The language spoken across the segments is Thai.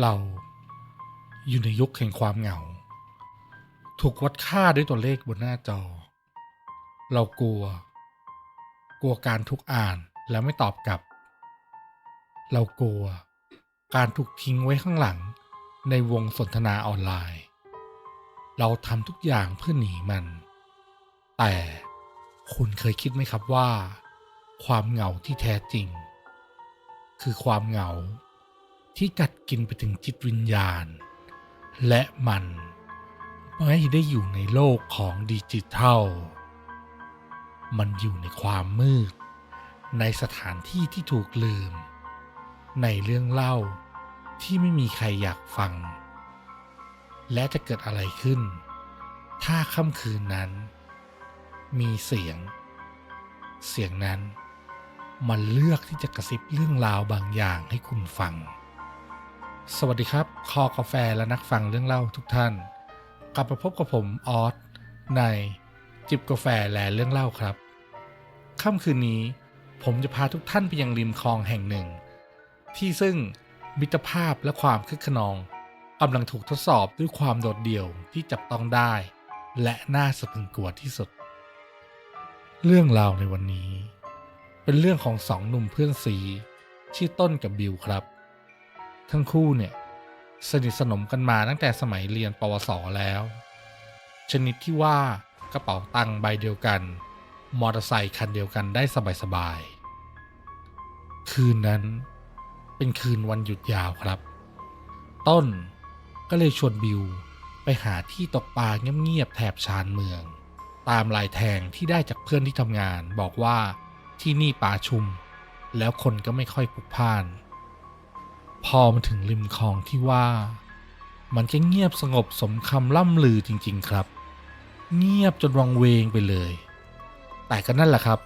เราอยู่ในยุคแห่งความเหงา ถูกวัดค่าด้วยตัวเลขบนหน้าจอ เรากลัว กลัวการถูกอ่านแล้วไม่ตอบกลับ เรากลัว การถูกทิ้งไว้ข้างหลังในวงสนทนาออนไลน์ เราทำทุกอย่างเพื่อหนีมัน แต่คุณเคยคิดไหมครับว่า ความเหงาที่แท้จริง คือความเหงา ที่กัดกินไปถึงจิตวิญญาณ และมันไม่ได้อยู่ในโลกของดิจิทัล มันอยู่ในความมืด ในสถานที่ที่ถูกลืม ในเรื่องเล่าที่ไม่มีใครอยากฟัง และจะเกิดอะไรขึ้น ถ้าค่ำคืนนั้น มีเสียง เสียงนั้นมันเลือกที่จะกระซิบเรื่องราวบางอย่างให้คุณฟัง สวัสดีครับ คอกาแฟและนักฟังเรื่องเล่าทุกท่าน กลับมาพบกับผมออสในจิบกาแฟและเรื่องเล่าครับค่ำคืนนี้ ผมจะพาทุกท่านไปยังริมคลองแห่งหนึ่ง ที่ซึ่งมิตรภาพและความคึกขนองกำลังถูกทดสอบด้วยความโดดเดี่ยวที่จับต้องได้ และน่าสะพรึงกลัวที่สุด เรื่องราวในวันนี้ เป็นเรื่องของสองหนุ่มเพื่อนสีชื่อต้นกับบิวครับ ทั้งคู่เนี่ยสนิทสนมกันมาตั้งแต่สมัยเรียนปวสแล้ว ชนิดที่ว่ากระเป๋าตังค์ใบเดียวกัน มอเตอร์ไซค์คันเดียวกันได้สบายๆ คืนนั้นเป็นคืนวันหยุดยาวครับ ต้นก็เลยชวนบิวไปหาที่ตกปลาเงียบๆแถบชานเมือง ตามลายแทงที่ได้จากเพื่อนที่ทำงาน บอกว่าที่นี่ป่าชุม แล้วคนก็ไม่ค่อยพลุกพล่าน พอมาถึงริมคลองที่ว่า มันก็เงียบสงบสมคำล่ำลือจริง ๆ ครับ เงียบจนวังเวงไปเลย แต่ก็นั่นแหละครับ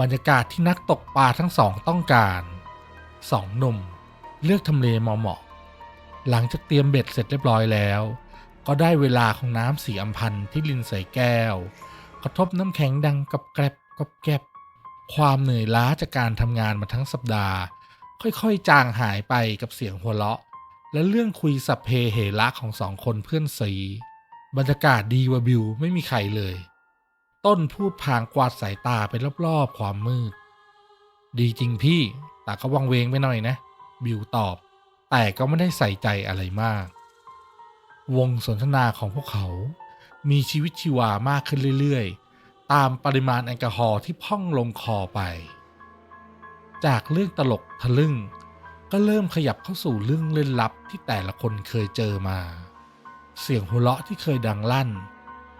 บรรยากาศที่นักตกปลาทั้งสองต้องการสองหนุ่มเลือกทำเลเหมาะๆหลังจากเตรียมเบ็ดเสร็จเรียบร้อยแล้ว ก็ได้เวลาของน้ำสีอัมพันธ์ที่ลินใส่แก้ว กระทบน้ำแข็งดังกับแกรบกับแกรบความเหนื่อยล้าจากการทำงานมาทั้งสัปดาห์ ค่อยๆ จางหายไปกับเสียงหัวเราะ และเรื่องคุยสัพเพเหระของสองคนเพื่อนสีบรรยากาศดีกว่าบิวไม่มีใครเลย ต้นพูดพางกวาดสายตาไปรอบๆ ความมืด ดีจริงพี่ แต่ก็วังเวงไปหน่อยนะ บิวตอบ แต่ก็ไม่ได้ใส่ใจอะไรมาก วงสนทนาของพวกเขา มีชีวิตชีวามากขึ้นเรื่อยๆ ตามปริมาณแอลกอฮอล์ที่พ่องลงคอไป จากเรื่องตลกทะลึ่ง ก็เริ่มขยับเข้าสู่เรื่องเล่นลับที่แต่ละคนเคยเจอมา เสียงหัวเราะที่เคยดังลั่น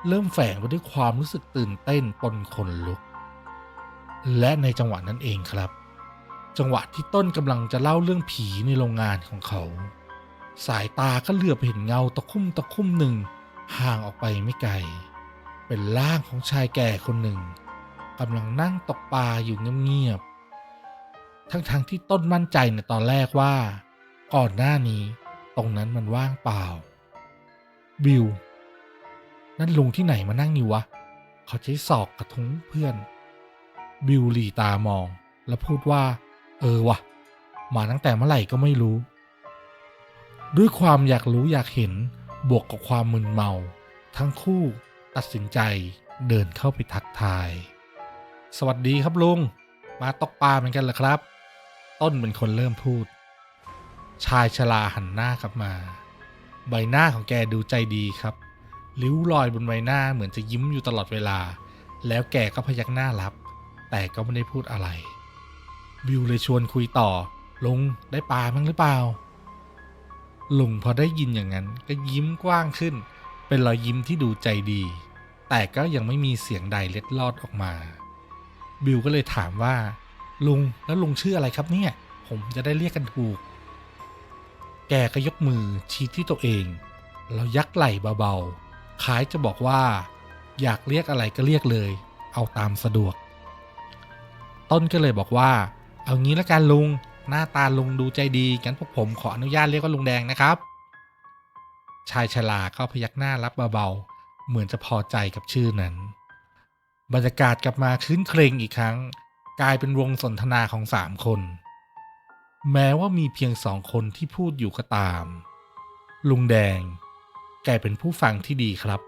เริ่มแฝงไปด้วยความรู้สึกตื่นเต้นปนขนลุก และในจังหวะนั้นเองครับ จังหวะที่ต้นกำลังจะเล่าเรื่องผีในโรงงานของเขา สายตาก็เหลือบเห็นเงาตะคุ่มตะคุ่มหนึ่งห่างออกไปไม่ไกล เป็นร่างของชายแก่คนหนึ่งกำลังนั่งตกปลาอยู่เงียบๆ ทั้งๆทที่ต้นมั่นใจในตอนแรกว่า ก่อนหน้านี้ตรงนั้นมันว่างเปล่า บิว นั่นลุงที่ไหนมานั่งนี่วะ เขาใช้ศอกกระทุ้งเพื่อน บิวหลีตามอง แล้วพูดว่า เออวะมาตั้งแต่เมื่อไหร่ก็ไม่รู้ ด้วยความอยากรู้อยากเห็นบวกกับความมึนเมา ทั้งคู่ตัดสินใจเดินเข้าไปทักทาย สวัสดีครับลุง มาตกปลาเหมือนกันเหรอครับ ต้นเป็นคนเริ่มพูด ชายชราหันหน้ากลับมา ใบหน้าของแกดูใจดีครับ ริ้วรอยบนใบหน้าเหมือนจะยิ้มอยู่ตลอดเวลา แล้วแกก็พยักหน้ารับ แต่ก็ไม่ได้พูดอะไร บิวเลยชวนคุยต่อ ลุงได้ปลามั้งหรือเปล่า ลุงพอได้ยินอย่างนั้นก็ยิ้มกว้างขึ้น เป็นรอยยิ้มที่ดูใจดี แต่ก็ยังไม่มีเสียงใดเล็ดลอดออกมา บิวก็เลยถามว่า ลุงแล้วลุงชื่ออะไรครับเนี่ย ผมจะได้เรียกกันถูก แกก็ยกมือชี้ที่ตัวเอง แล้วยักไหล่เบาๆ คล้ายจะบอกว่า อยากเรียกอะไรก็เรียกเลย เอาตามสะดวก ต้นก็เลยบอกว่า เอางี้ละกันลุง หน้าตาลุงดูใจดีงั้นพวกผมขออนุญาตเรียกว่าลุงแดงนะครับ ชายชราก็พยักหน้ารับเบาๆ เหมือนจะพอใจกับชื่อนั้น บรรยากาศกลับมาคืนเครงอีกครั้ง กลายเป็นวงสนทนาของสามคน แม้ว่ามีเพียงสองคนที่พูดอยู่ก็ตาม ลุงแดง แกเป็นผู้ฟังที่ดีครับ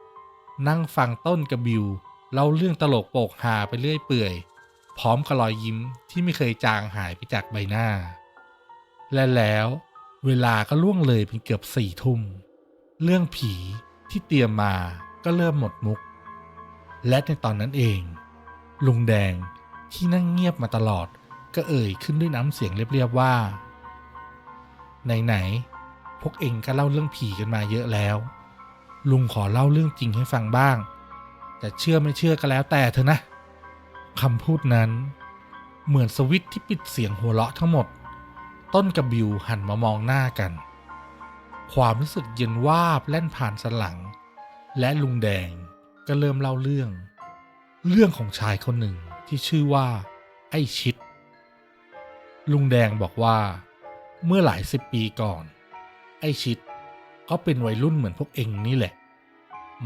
นั่งฟังต้นกระบิวเล่าเรื่องตลกโปกฮาไปเรื่อยเปื่อย พร้อมกับรอยยิ้มที่ไม่เคยจางหายไปจากใบหน้า และแล้วเวลาก็ล่วงเลยเป็นเกือบสี่ทุ่ม เรื่องผีที่เตรียมมาก็เริ่มหมดมุก และในตอนนั้นเอง ลุงแดง ที่นั่งเงียบมาตลอด ก็เอ่ยขึ้นด้วยน้ำเสียงเรียบๆว่า ไหนๆพวกเองก็เล่าเรื่องผีกันมาเยอะแล้ว ลุงขอเล่าเรื่องจริงให้ฟังบ้างจะเชื่อไม่เชื่อก็แล้วแต่เถอะนะคำพูดนั้น เหมือนสวิตที่ปิดเสียงหัวเราะทั้งหมด ต้นกับบิวหันมามองหน้ากัน ความรู้สึกเย็นวาบแล่นผ่านสันหลัง และลุงแดงก็เริ่มเล่าเรื่อง เรื่องของชายคนหนึ่ง ที่ชื่อว่า ไอ้ชิด ลุงแดงบอกว่า เมื่อหลายสิบปีก่อน ไอ้ชิดก็เป็นวัยรุ่นเหมือนพวกเองนี่แหละ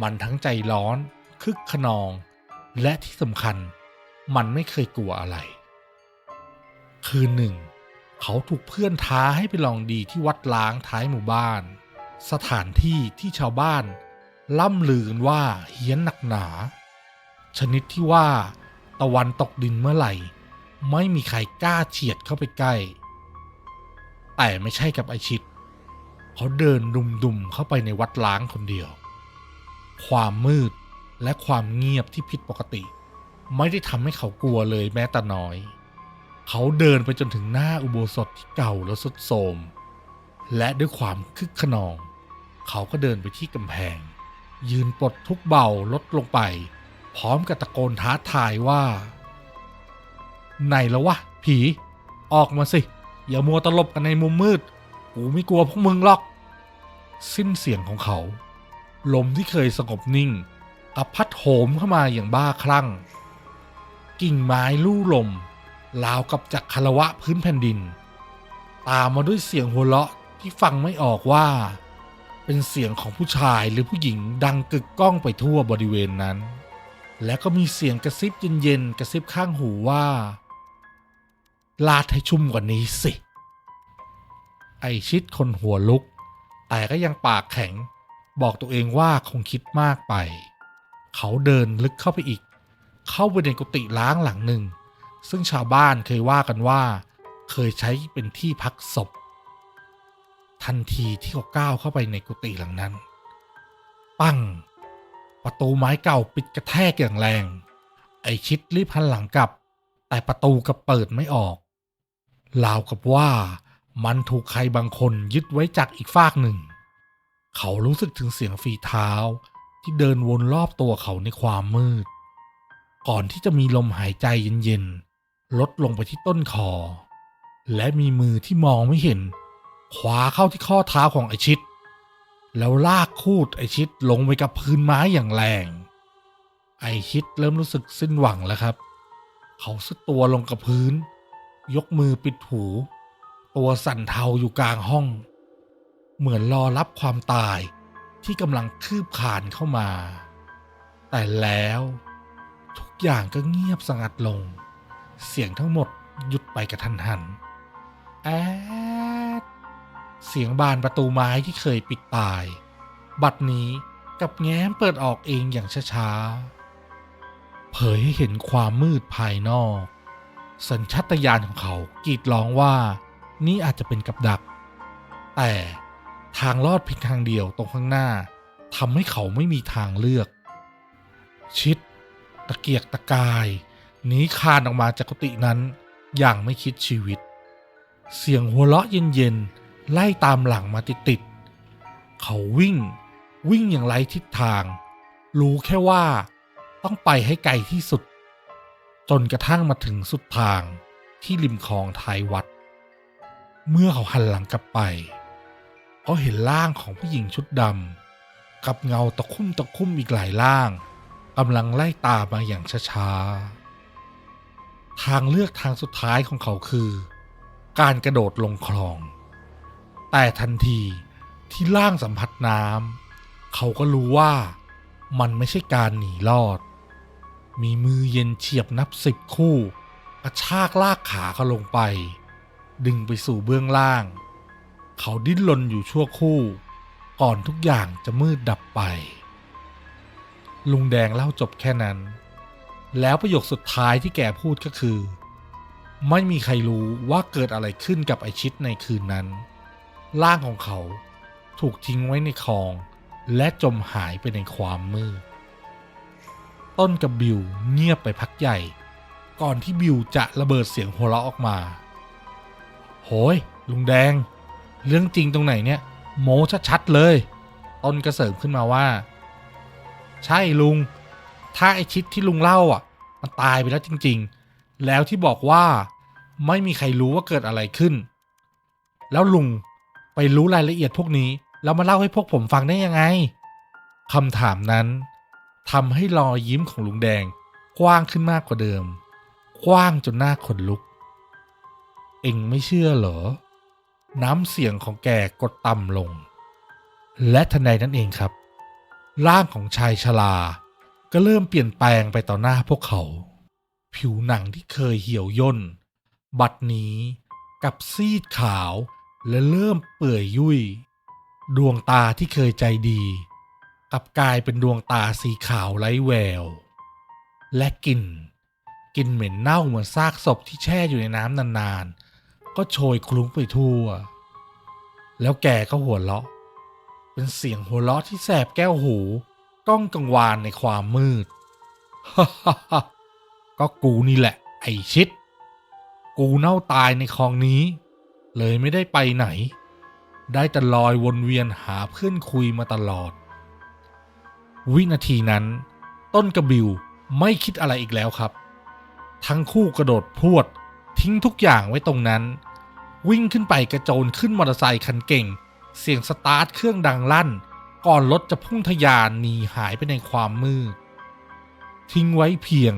มันทั้งใจร้อน คึกขนอง และที่สำคัญ มันไม่เคยกลัวอะไร คืนหนึ่ง เขาถูกเพื่อนท้าให้ไปลองดีที่วัดล้างท้ายหมู่บ้าน สถานที่ที่ชาวบ้าน ล่ำลือกันว่าเฮี้ยนหนักหนา ชนิดที่ว่า ตะวันตกดินเมื่อไหร่ ไม่มีใครกล้าเฉียดเข้าไปใกล้ แต่ไม่ใช่กับไอชิดเขาเดินดุมๆเข้าไปในวัดล้างคนเดียว ความมืดและความเงียบที่ผิดปกติ ไม่ได้ทำให้เขากลัวเลยแม้แต่น้อย เขาเดินไปจนถึงหน้าอุโบสถที่เก่าและสุดโทรมและด้วยความคึกขนอง เขาก็เดินไปที่กำแพง ยืนปลดทุกเบาลดลงไป พร้อมกับตะโกนท้าทายว่า ไหนแล้ววะ ผี ออกมาสิ อย่ามัวตลบกันในมุมมืด กูไม่กลัวพวกมึงหรอก สิ้นเสียงของเขา ลมที่เคยสงบนิ่งกลับพัดโหมเข้ามาอย่างบ้าคลั่ง กิ่งไม้ลู่ลมราวกับจักรคารวะพื้นแผ่นดิน ตามมาด้วยเสียงหัวเราะที่ฟังไม่ออกว่า เป็นเสียงของผู้ชายหรือผู้หญิงดังกึกก้องไปทั่วบริเวณนั้น และก็มีเสียงกระซิบเย็นๆกระซิบข้างหูว่า ลาดให้ชุ่มกว่านี้สิ ไอชิดคนหัวลุก แต่ก็ยังปากแข็ง บอกตัวเองว่าคงคิดมากไป เขาเดินลึกเข้าไปอีก เข้าไปในกุฏิล้างหลังหนึ่ง ซึ่งชาวบ้านเคยว่ากันว่า เคยใช้เป็นที่พักศพ ทันทีที่เขาก้าวเข้าไปในกุฏิหลังนั้น ปั้ง ประตูไม้เก่าปิดกระแทกอย่างแรง ไอชิดรีบหันหลังกลับ แต่ประตูกับเปิดไม่ออกราวกับว่ามันถูกใครบางคนยึดไว้จากอีกฟากหนึ่ง เขารู้สึกถึงเสียงฝีเท้าที่เดินวนรอบตัวเขาในความมืด ก่อนที่จะมีลมหายใจเย็นๆ ลดลงไปที่ต้นคอ และมีมือที่มองไม่เห็นขวาเข้าที่ข้อเท้าของไอชิด แล้วลากคูดไอชิดลงไปกับพื้นไม้อย่างแรง ไอชิดเริ่มรู้สึกสิ้นหวังแล้วครับ เขาสุดตัวลงกับพื้น ยกมือปิดหู ตัวสั่นเทาอยู่กลางห้อง เหมือนรอรับความตายที่กำลังคืบคลานเข้ามา แต่แล้วทุกอย่างก็เงียบสงัดลง เสียงทั้งหมดหยุดไปกระทันหัน แอด เสียงบานประตูไม้ที่เคยปิดตาย บัดนี้กับแง้มเปิดออกเองอย่างช้าๆ เผยให้เห็นความมืดภายนอก สัญชาตญาณของเขากรีดร้องว่านี่อาจจะเป็นกับดัก แต่ทางรอดเพียงทางเดียวตรงข้างหน้าทำให้เขาไม่มีทางเลือก ชิด ตะเกียกตะกายหนีคานออกมาจากกุฏินั้นอย่างไม่คิดชีวิต เสียงหัวเราะเย็นๆ ไล่ตามหลังมาติดๆเขาวิ่ง วิ่งอย่างไร้ทิศทาง รู้แค่ว่าต้องไปให้ไกลที่สุด จนกระทั่งมาถึงสุดทางที่ริมคลองท้ายวัด เมื่อเขาหันหลังกลับไปเขาเห็นร่างของผู้หญิงชุดดำกับเงาตะคุ่มตะคุ่มอีกหลายร่างกำลังไล่ตามมาอย่างช้าๆ ทางเลือกทางสุดท้ายของเขาคือ การกระโดดลงคลอง แต่ทันทีที่ร่างสัมผัสน้ำเขาก็รู้ว่ามันไม่ใช่การหนีรอด มีมือเย็นเฉียบนับสิบคู่กระชากลากขาเขาลงไป ดึงไปสู่เบื้องล่าง เขาดิ้นรนอยู่ชั่วคู่ ก่อนทุกอย่างจะมืดดับไป ลุงแดงเล่าจบแค่นั้น แล้วประโยคสุดท้ายที่แกพูดก็คือ ไม่มีใครรู้ว่าเกิดอะไรขึ้นกับไอชิดในคืนนั้น ร่างของเขาถูกทิ้งไว้ในคลอง และจมหายไปในความมืด ต้นกับบิวเงียบไปพักใหญ่ ก่อนที่บิวจะระเบิดเสียงหัวเราะออกมา โหย ลุงแดง เรื่องจริงตรงไหนเนี่ย โมชัดๆเลย ต้นกระเสริมขึ้นมาว่า ใช่ลุง ถ้าไอชิดที่ลุงเล่าอะ มันตายไปแล้วจริง ๆ แล้วที่บอกว่า ไม่มีใครรู้ว่าเกิดอะไรขึ้น แล้วลุง ไปรู้รายละเอียดพวกนี้ แล้วมาเล่าให้พวกผมฟังได้ยังไงคำถามนั้นทำให้รอยยิ้มของลุงแดง กว้างขึ้นมากกว่าเดิม กว้างจนหน้าขนลุก เอ็งไม่เชื่อเหรอ น้ำเสียงของแกกดต่ำลง และทันใดนั้นเองครับ ร่างของชายชราก็เริ่มเปลี่ยนแปลงไปต่อหน้าพวกเขา ผิวหนังที่เคยเหี่ยวย่น บัดนี้กับซีดขาว และเริ่มเปื่อยยุ่ย ดวงตาที่เคยใจดีกลับกลายเป็นดวงตาสีขาวไร้แวว และกลิ่นกลิ่นเหม็นเน่าเหมือนซากศพที่แช่อยู่ในน้ำนานๆ ก็โชยคลุ้งไปทั่ว แล้วแกก็หัวเราะ เป็นเสียงหัวเราะที่แสบแก้วหูก้องกังวานในความมืดฮ่าฮ่าฮ่าก็กูนี่แหละ ไอชิด กูเน่าตายในคลองนี้ เลยไม่ได้ไปไหน ได้แต่ลอยวนเวียนหาเพื่อนคุยมาตลอด วินาทีนั้น ต้นกระบิวไม่คิดอะไรอีกแล้วครับ ทั้งคู่กระโดดพรวด ทิ้งทุกอย่างไว้ตรงนั้น วิ่งขึ้นไปกระโจนขึ้นมอเตอร์ไซค์คันเก่ง เสียงสตาร์ทเครื่องดังลั่น ก่อนรถจะพุ่งทะยานหนีหายไปในความมืดทิ้งไว้เพียง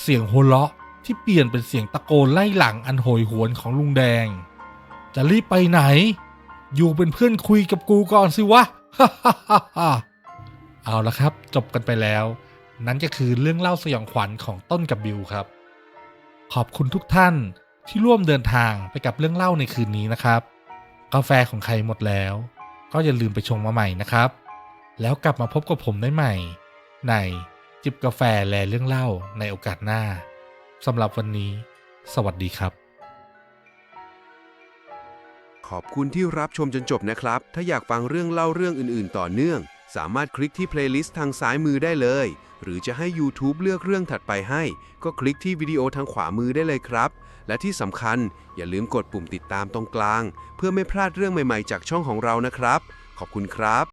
เสียงโหวเราะที่เปลี่ยนเป็นเสียงตะโกนไล่หลังอันโหยหวนของลุงแดง จะรีบไปไหน อยู่เป็นเพื่อนคุยกับกูก่อนสิวะฮ่าฮ่าฮ่าเอาละครับ จบกันไปแล้ว นั่นก็คือเรื่องเล่าสยองขวัญของต้นกับบิวครับ ขอบคุณทุกท่านที่ร่วมเดินทางไปกับเรื่องเล่าในคืนนี้นะครับ กาแฟของใครหมดแล้ว ก็อย่าลืมไปชงมาใหม่นะครับ แล้วกลับมาพบกับผมได้ใหม่ ในจิบกาแฟแลเรื่องเล่าในโอกาสหน้าสำหรับวันนี้ สวัสดีครับ ขอบคุณที่รับชมจนจบนะครับ ถ้าอยากฟังเรื่องเล่าเรื่องอื่น ๆ ต่อเนื่อง สามารถคลิกที่เพลย์ลิสต์ทางซ้ายมือได้เลย หรือจะให้ YouTube เลือกเรื่องถัดไปให้ ก็คลิกที่วิดีโอทางขวามือได้เลยครับ และที่สำคัญอย่าลืมกดปุ่มติดตามตรงกลาง เพื่อไม่พลาดเรื่องใหม่ ๆ จากช่องของเรานะครับ ขอบคุณครับ